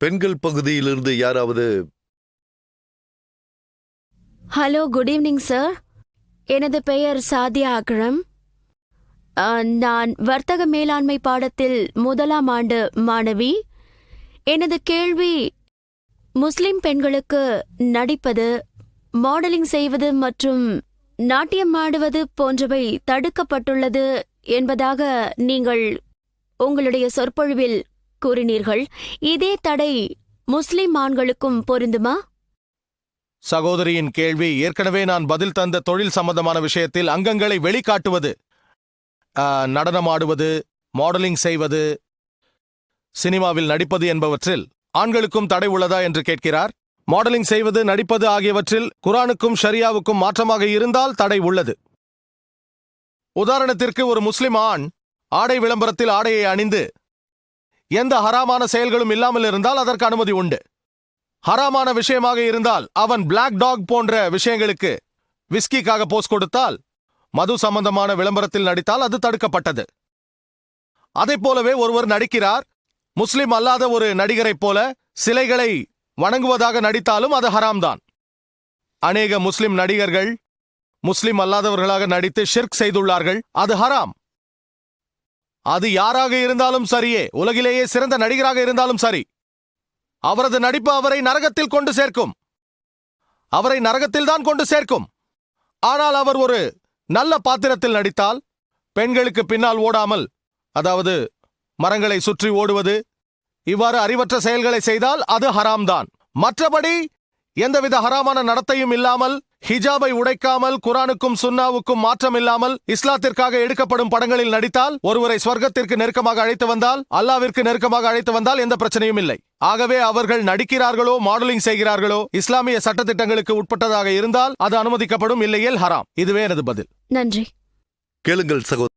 பெண்கள் பகுதியிலிருந்து யாராவது ஹலோ குட் ஈவினிங் சார் எனது பெயர் சாதியா அக்ரம். நான் வர்த்தக மேலாண்மை பாடத்தில் முதலாம் ஆண்டு மாணவி. எனது கேள்வி முஸ்லிம் பெண்களுக்கு நடிப்பது மாடலிங் செய்வது மற்றும் நாட்டியம் ஆடுவது போன்றவை தடுக்கப்பட்டுள்ளது என்பதாக நீங்கள் உங்களுடைய சொற்பொழிவில் கூறினீர்கள். இதே தடை முஸ்லிம் ஆண்களுக்கும் பொருந்துமா? சகோதரியின் கேள்வி ஏற்கனவே நான் பதில் தந்த தொழில் சம்பந்தமான விஷயத்தில் அங்கங்களை வெளிக்காட்டுவது நடனமாடுவது மாடலிங் செய்வது சினிமாவில் நடிப்பது என்பவற்றில் ஆண்களுக்கும் தடை உள்ளதா என்று கேட்கிறார். மாடலிங் செய்வது நடிப்பது ஆகியவற்றில் குரானுக்கும் ஷரியாவுக்கும் மாற்றமாக இருந்தால் தடை உள்ளது. உதாரணத்திற்கு ஒரு முஸ்லிம் ஆண் ஆடை விளம்பரத்தில் ஆடையை அணிந்து எந்த ஹராமான செயல்களும் இல்லாமல் இருந்தால் அதற்கு அனுமதி உண்டு. ஹராமான விஷயமாக இருந்தால் அவன் பிளாக் டாக் போன்ற விஷயங்களுக்கு விஸ்கிக்காக போஸ் கொடுத்தால் மது சம்பந்தமான விளம்பரத்தில் நடித்தால் அது தடுக்கப்பட்டது. அதைப் போலவே ஒருவர் நடிக்கிறார் முஸ்லிம் அல்லாத ஒரு நடிகரைப் போல சிலைகளை வணங்குவதாக நடித்தாலும் அது ஹராம்தான். அநேக முஸ்லிம் நடிகர்கள் முஸ்லிம் அல்லாதவர்களாக நடித்து ஷிர்க் செய்துள்ளார்கள் அது ஹராம். அது யாராக இருந்தாலும் சரியே உலகிலேயே சிறந்த நடிகராக இருந்தாலும் சரி. அவரது நடிப்பு அவரை நரகத்தில் கொண்டு சேர்க்கும். அவரை நரகத்தில் தான் கொண்டு சேர்க்கும். ஆனால் அவர் ஒரு நல்ல பாத்திரத்தில் நடித்தால் பெண்களுக்கு பின்னால் ஓடாமல் அதாவது மரங்களை சுற்றி ஓடுவது இவ்வாறு அறிவற்ற செயல்களை செய்தால் அது ஹராம்தான். மற்றபடி எந்தவித ஹராமான நடத்தையும் இல்லாமல் ஹிஜாபை உடைக்காமல் குரானுக்கும் சுன்னாவுக்கும் மாற்றம் இல்லாமல் இஸ்லாத்திற்காக எடுக்கப்படும் படங்களில் நடித்தால் ஒருவரை ஸ்வர்க்கத்திற்கு நெருக்கமாக அழைத்து வந்தால் அல்லாவிற்கு நெருக்கமாக அழைத்து வந்தால் எந்த பிரச்சனையும் இல்லை. ஆகவே அவர்கள் நடிக்கிறார்களோ மாடலிங் செய்கிறார்களோ இஸ்லாமிய சட்டத்திட்டங்களுக்கு உட்பட்டதாக இருந்தால் அது அனுமதிக்கப்படும் இல்லையேல் ஹராம். இதுவே எனது பதில். நன்றி. கேளுங்கள் சகோதரி